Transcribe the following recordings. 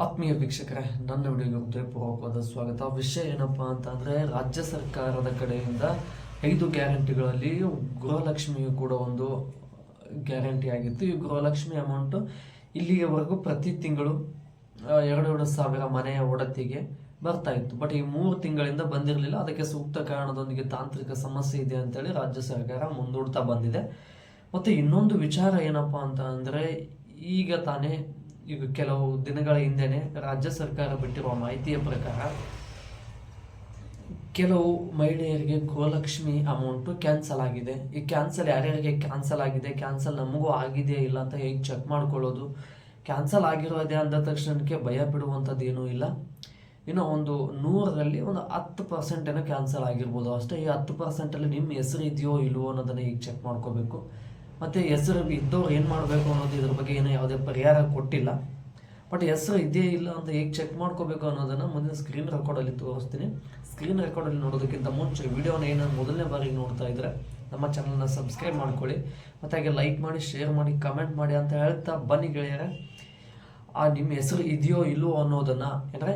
ಆತ್ಮೀಯ ವೀಕ್ಷಕರೇ, ನನ್ನ ವಿಡಿಯೋಗೆ ಪೂರ್ವಕವಾದ ಸ್ವಾಗತ. ವಿಷಯ ಏನಪ್ಪ ಅಂತ ಅಂದರೆ ರಾಜ್ಯ ಸರ್ಕಾರದ ಕಡೆಯಿಂದ ಐದು ಗ್ಯಾರಂಟಿಗಳಲ್ಲಿ ಗೃಹಲಕ್ಷ್ಮಿಯು ಕೂಡ ಒಂದು ಗ್ಯಾರಂಟಿ ಆಗಿತ್ತು. ಈ ಗೃಹಲಕ್ಷ್ಮಿ ಅಮೌಂಟು ಇಲ್ಲಿಯವರೆಗೂ ಪ್ರತಿ ತಿಂಗಳು ಎರಡೆರಡು ಎರಡು ಎರಡು ಸಾವಿರ ಮನೆಯ ಒಡತಿಗೆ ಬರ್ತಾ ಇತ್ತು. ಬಟ್ ಈ ಮೂರು ತಿಂಗಳಿಂದ ಬಂದಿರಲಿಲ್ಲ. ಅದಕ್ಕೆ ಸೂಕ್ತ ಕಾರಣದೊಂದಿಗೆ ತಾಂತ್ರಿಕ ಸಮಸ್ಯೆ ಇದೆ ಅಂತೇಳಿ ರಾಜ್ಯ ಸರ್ಕಾರ ಮುಂದೂಡ್ತಾ ಬಂದಿದೆ. ಮತ್ತು ಇನ್ನೊಂದು ವಿಚಾರ ಏನಪ್ಪ ಅಂತ ಅಂದರೆ ಈಗ ತಾನೇ ಈಗ ಕೆಲವು ದಿನಗಳ ಹಿಂದೆನೆ ರಾಜ್ಯ ಸರ್ಕಾರ ಬಿಟ್ಟಿರುವ ಮಾಹಿತಿಯ ಪ್ರಕಾರ ಕೆಲವು ಮಹಿಳೆಯರಿಗೆ ಗೋಲಕ್ಷ್ಮಿ ಅಮೌಂಟು ಕ್ಯಾನ್ಸಲ್ ಆಗಿದೆ. ಈ ಕ್ಯಾನ್ಸಲ್ ಯಾರ್ಯಾರಿಗೆ ಕ್ಯಾನ್ಸಲ್ ಆಗಿದೆ, ಕ್ಯಾನ್ಸಲ್ ನಮಗೂ ಆಗಿದೆಯಾ ಇಲ್ಲ ಅಂತ ಹೇಗೆ ಚೆಕ್ ಮಾಡ್ಕೊಳ್ಳೋದು? ಕ್ಯಾನ್ಸಲ್ ಆಗಿರೋದೇ ಅಂದ ತಕ್ಷಣಕ್ಕೆ ಭಯ ಬಿಡುವಂಥದ್ದು ಏನೂ ಇಲ್ಲ. ಇನ್ನು ಒಂದು ನೂರರಲ್ಲಿ ಒಂದು ಹತ್ತು ಪರ್ಸೆಂಟ್ ಏನೋ ಕ್ಯಾನ್ಸಲ್ ಆಗಿರ್ಬೋದು ಅಷ್ಟೇ. ಈ ಹತ್ತು ಪರ್ಸೆಂಟಲ್ಲಿ ನಿಮ್ಮ ಹೆಸರು ಇದೆಯೋ ಇಲ್ವೋ ಅನ್ನೋದನ್ನು ಈಗ ಚೆಕ್ ಮಾಡ್ಕೋಬೇಕು? ಮತ್ತು ಹೆಸರು ಇದ್ದವ್ರು ಏನು ಮಾಡಬೇಕು ಅನ್ನೋದು ಇದ್ರ ಬಗ್ಗೆ ಏನೋ ಯಾವುದೇ ಪರಿಹಾರ ಕೊಟ್ಟಿಲ್ಲ. ಬಟ್ ಹೆಸರು ಇದೆಯೇ ಇಲ್ಲ ಅಂತ ಹೇಗೆ ಚೆಕ್ ಮಾಡ್ಕೋಬೇಕು ಅನ್ನೋದನ್ನು ಮುಂದಿನ ಸ್ಕ್ರೀನ್ ರೆಕಾರ್ಡಲ್ಲಿ ತೋರಿಸ್ತೀನಿ. ಸ್ಕ್ರೀನ್ ರೆಕಾರ್ಡಲ್ಲಿ ನೋಡೋದಕ್ಕಿಂತ ಮುಂಚೆ ವಿಡಿಯೋನ ಏನೋ ಮೊದಲನೇ ಬಾರಿ ನೋಡ್ತಾ ಇದ್ದರೆ ನಮ್ಮ ಚಾನಲ್ನ ಸಬ್ಸ್ಕ್ರೈಬ್ ಮಾಡ್ಕೊಳ್ಳಿ. ಮತ್ತು ಲೈಕ್ ಮಾಡಿ ಶೇರ್ ಮಾಡಿ ಕಮೆಂಟ್ ಮಾಡಿ ಅಂತ ಹೇಳ್ತಾ ಬನ್ನಿ ಗೆಳೆಯರೆ. ಆ ನಿಮ್ಮ ಹೆಸರು ಇದೆಯೋ ಇಲ್ಲವೋ ಅನ್ನೋದನ್ನು ಅಂದರೆ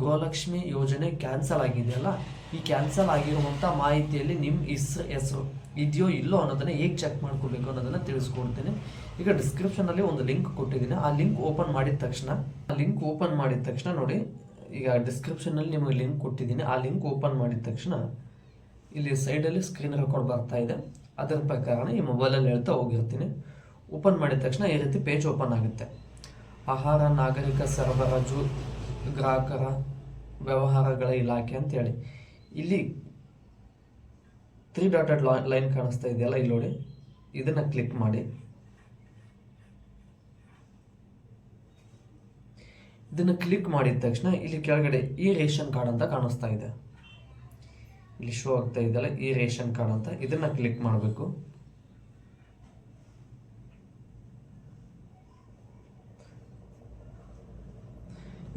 ಗೃಹಲಕ್ಷ್ಮಿ ಯೋಜನೆ ಕ್ಯಾನ್ಸಲ್ ಆಗಿದೆಯಲ್ಲ ಈ ಕ್ಯಾನ್ಸಲ್ ಆಗಿರುವಂಥ ಮಾಹಿತಿಯಲ್ಲಿ ನಿಮ್ಮ ಇಸ್ ಹೆಸರು ಇದೆಯೋ ಇಲ್ಲೋ ಅನ್ನೋದನ್ನು ಹೇಗೆ ಚೆಕ್ ಮಾಡ್ಕೋಬೇಕು ಅನ್ನೋದನ್ನು ತಿಳಿಸ್ಕೊಡ್ತೀನಿ. ಈಗ ಡಿಸ್ಕ್ರಿಪ್ಷನಲ್ಲಿ ಒಂದು ಲಿಂಕ್ ಕೊಟ್ಟಿದ್ದೀನಿ. ಆ ಲಿಂಕ್ ಓಪನ್ ಮಾಡಿದ ತಕ್ಷಣ, ಆ ಲಿಂಕ್ ಓಪನ್ ಮಾಡಿದ ತಕ್ಷಣ ನೋಡಿ, ಈಗ ಡಿಸ್ಕ್ರಿಪ್ಷನಲ್ಲಿ ನಿಮಗೆ ಲಿಂಕ್ ಕೊಟ್ಟಿದ್ದೀನಿ. ಆ ಲಿಂಕ್ ಓಪನ್ ಮಾಡಿದ ತಕ್ಷಣ ಇಲ್ಲಿ ಸೈಡಲ್ಲಿ ಸ್ಕ್ರೀನ್ ರೆಕಾರ್ಡ್ ಬರ್ತಾ ಇದೆ. ಅದರ ಪ್ರಕಾರ ಈ ಮೊಬೈಲಲ್ಲಿ ಹೇಳ್ತಾ ಹೋಗಿರ್ತೀನಿ. ಓಪನ್ ಮಾಡಿದ ತಕ್ಷಣ ಈ ರೀತಿ ಪೇಜ್ ಓಪನ್ ಆಗುತ್ತೆ. ಆಹಾರ, ನಾಗರಿಕ ಸರಬರಾಜು, ಗ್ರಾಹಕರ ವ್ಯವಹಾರಗಳ ಇಲಾಖೆ ಅಂತೇಳಿ ಇಲ್ಲಿ ತ್ರೀ ಡಾಟೆಡ್ ಲೈನ್ ಕಾಣಿಸ್ತಾ ಇದೆಯಲ್ಲ ಇಲ್ಲಿ ನೋಡಿ. ಇದನ್ನು ಕ್ಲಿಕ್ ಮಾಡಿ. ಇದನ್ನು ಕ್ಲಿಕ್ ಮಾಡಿದ ತಕ್ಷಣ ಇಲ್ಲಿ ಕೆಳಗಡೆ ಈ ರೇಷನ್ ಕಾರ್ಡ್ ಅಂತ ಕಾಣಿಸ್ತಾ ಇದೆ. ಇಲ್ಲಿ ಶೋ ಆಗ್ತಾ ಇದೆಯಲ್ಲ ಈ ರೇಷನ್ ಕಾರ್ಡ್ ಅಂತ. ಇದನ್ನು ಕ್ಲಿಕ್ ಮಾಡಬೇಕು.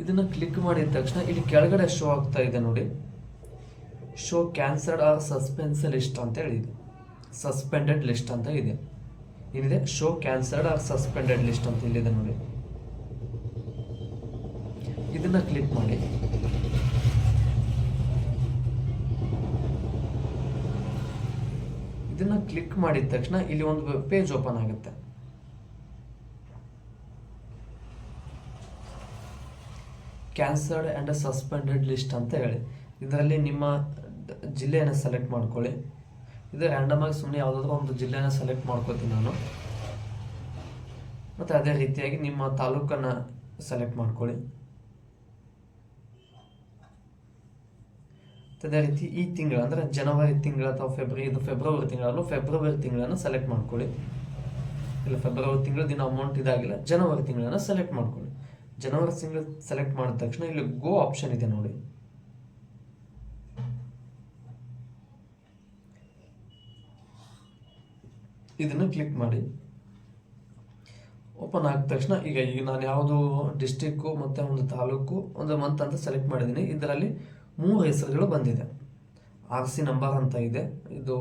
ಇದನ್ನ ಕ್ಲಿಕ್ ಮಾಡಿದ ತಕ್ಷಣ ಇಲ್ಲಿ ಕೆಳಗಡೆ ಶೋ ಆಗ್ತಾ ಇದೆ ನೋಡಿ. Show cancelled or suspense list ಅಂತ ಹೇಳಿದೆ. ಸಸ್ಪೆಂಡೆಡ್ ಲಿಸ್ಟ್ ಅಂತ ಇದೆ. ಏನಿದೆ? Show cancelled or suspended list ಅಂತ ಇಲ್ಲಿದೆ ನೋಡಿ. ಇದನ್ನ ಕ್ಲಿಕ್ ಮಾಡಿ. ಇದನ್ನ ಕ್ಲಿಕ್ ಮಾಡಿದ ತಕ್ಷಣ ಇಲ್ಲಿ ಒಂದು ಪೇಜ್ ಓಪನ್ ಆಗುತ್ತೆ. ಕ್ಯಾನ್ಸರ್ಡ್ ಆ್ಯಂಡ್ ಸಸ್ಪೆಂಡೆಡ್ ಲಿಸ್ಟ್ ಅಂತ ಹೇಳಿ. ಇದರಲ್ಲಿ ನಿಮ್ಮ ಜಿಲ್ಲೆಯನ್ನು ಸೆಲೆಕ್ಟ್ ಮಾಡ್ಕೊಳ್ಳಿ. ಇದು ಆಗಿ ಸುಮ್ಮನೆ ಯಾವುದಾದ್ರೂ ಒಂದು ಜಿಲ್ಲೆನ ಸೆಲೆಕ್ಟ್ ಮಾಡ್ಕೋತೀನಿ ನಾನು. ಮತ್ತು ಅದೇ ರೀತಿಯಾಗಿ ನಿಮ್ಮ ತಾಲೂಕನ್ನು ಸೆಲೆಕ್ಟ್ ಮಾಡ್ಕೊಳ್ಳಿ. ಅದೇ ರೀತಿ ಈ ತಿಂಗಳು, ಅಂದರೆ ಜನವರಿ ತಿಂಗಳು ಅಥವಾ ಫೆಬ್ರವರಿ ಇದು ಫೆಬ್ರವರಿ ತಿಂಗಳಲ್ಲೂ ಫೆಬ್ರವರಿ ತಿಂಗಳನ್ನು ಸೆಲೆಕ್ಟ್ ಮಾಡ್ಕೊಳ್ಳಿ. ಇಲ್ಲ ಫೆಬ್ರವರಿ ತಿಂಗಳು ದಿನ ಅಮೌಂಟ್ ಇದಾಗಿಲ್ಲ ಜನವರಿ ತಿಂಗಳನ್ನು ಸೆಲೆಕ್ಟ್ ಮಾಡ್ಕೊಳ್ಳಿ. ಜನವರಿ ತಿಂಗಳು ಸೆಲೆಕ್ಟ್ ಮಾಡಿದ ತಕ್ಷಣ ಇಲ್ಲಿ ಗೋ ಆಪ್ಷನ್ ಇದೆ ನೋಡಿ. ಇದನ್ನು ಕ್ಲಿಕ್ ಮಾಡಿ. ಓಪನ್ ಆದ ತಕ್ಷಣ ಈಗ ಈಗ ನಾನು ಯಾವುದು ಡಿಸ್ಟಿಕ್ಕು ಮತ್ತು ಒಂದು ತಾಲೂಕು ಒಂದು ಮಂತ್ ಅಂತ ಸೆಲೆಕ್ಟ್ ಮಾಡಿದ್ದೀನಿ ಇದರಲ್ಲಿ ಮೂರು ಹೆಸರುಗಳು ಬಂದಿದೆ. ಆರ್ ಸಿ ನಂಬರ್ ಅಂತ ಇದೆ. ಇದು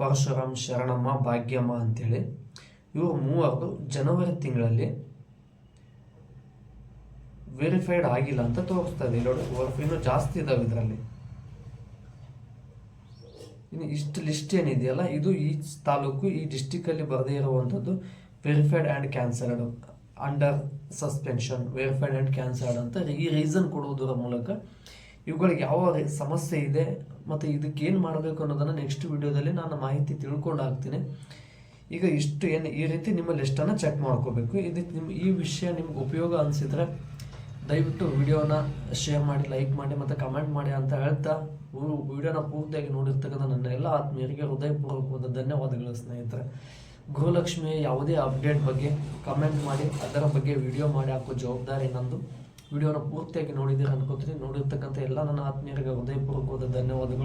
ಪರಶುರಾಮ್ ಶರಣಮ್ಮ ಭಾಗ್ಯಮ್ಮ ಅಂಥೇಳಿ ಇವರು ಮೂವರು ಜನವರಿ ತಿಂಗಳಲ್ಲಿ ವೆರಿಫೈಡ್ ಆಗಿಲ್ಲ ಅಂತ ತೋರಿಸ್ತಾ ಇದೆ. ನೋಡಿ ಇನ್ನೂ ಜಾಸ್ತಿ ಇದಾವೆ ಇದರಲ್ಲಿ. ಇನ್ನು ಇಷ್ಟು ಲಿಸ್ಟ್ ಏನಿದೆಯಲ್ಲ, ಇದು ಈ ತಾಲೂಕು, ಈ ಡಿಸ್ಟಿಕ್ಕಲ್ಲಿ ಬರದೇ ಇರುವಂಥದ್ದು verified and cancelled under suspension verified and cancelled ಅಂತ ಈ ರೀಸನ್ ಕೊಡುವುದರ ಮೂಲಕ ಇವುಗಳಿಗೆ ಯಾವ ಸಮಸ್ಯೆ ಇದೆ ಮತ್ತು ಇದಕ್ಕೆ ಏನು ಮಾಡಬೇಕು ಅನ್ನೋದನ್ನು ನೆಕ್ಸ್ಟ್ ವಿಡಿಯೋದಲ್ಲಿ ನಾನು ಮಾಹಿತಿ ತಿಳ್ಕೊಂಡು ಹಾಕ್ತೀನಿ. ಈಗ ಇಷ್ಟು ಏನು ಈ ರೀತಿ ನಿಮ್ಮ ಲಿಸ್ಟನ್ನು ಚೆಕ್ ಮಾಡ್ಕೋಬೇಕು. ಇದಕ್ಕೆ ನಿಮ್ಮ ಈ ವಿಷಯ ನಿಮ್ಗೆ ಉಪಯೋಗ ಅನಿಸಿದ್ರೆ ದಯವಿಟ್ಟು ವಿಡಿಯೋನ ಶೇರ್ ಮಾಡಿ ಲೈಕ್ ಮಾಡಿ ಮತ್ತು ಕಮೆಂಟ್ ಮಾಡಿ ಅಂತ ಹೇಳ್ತಾ ವಿಡಿಯೋನ ಪೂರ್ತಿಯಾಗಿ ನೋಡಿರ್ತಕ್ಕಂಥ ನನ್ನ ಎಲ್ಲ ಆತ್ಮೀಯರಿಗೆ ಹೃದಯಪೂರ್ವಕವಾದ ಧನ್ಯವಾದಗಳು ಸ್ನೇಹಿತರೆ. ಗೃಹಲಕ್ಷ್ಮಿಯ ಯಾವುದೇ ಅಪ್ಡೇಟ್ ಬಗ್ಗೆ ಕಮೆಂಟ್ ಮಾಡಿ, ಅದರ ಬಗ್ಗೆ ವಿಡಿಯೋ ಮಾಡಿ ಹಾಕೋ ಜವಾಬ್ದಾರಿ ನಂದು. ವಿಡಿಯೋನ ಪೂರ್ತಿಯಾಗಿ ನೋಡಿದ್ದೀರ ಅನ್ಕೋತೀನಿ. ನೋಡಿರ್ತಕ್ಕಂಥ ಎಲ್ಲ ನನ್ನ ಆತ್ಮೀಯರಿಗೆ ಹೃದಯಪೂರ್ವಕವಾದ ಧನ್ಯವಾದಗಳು.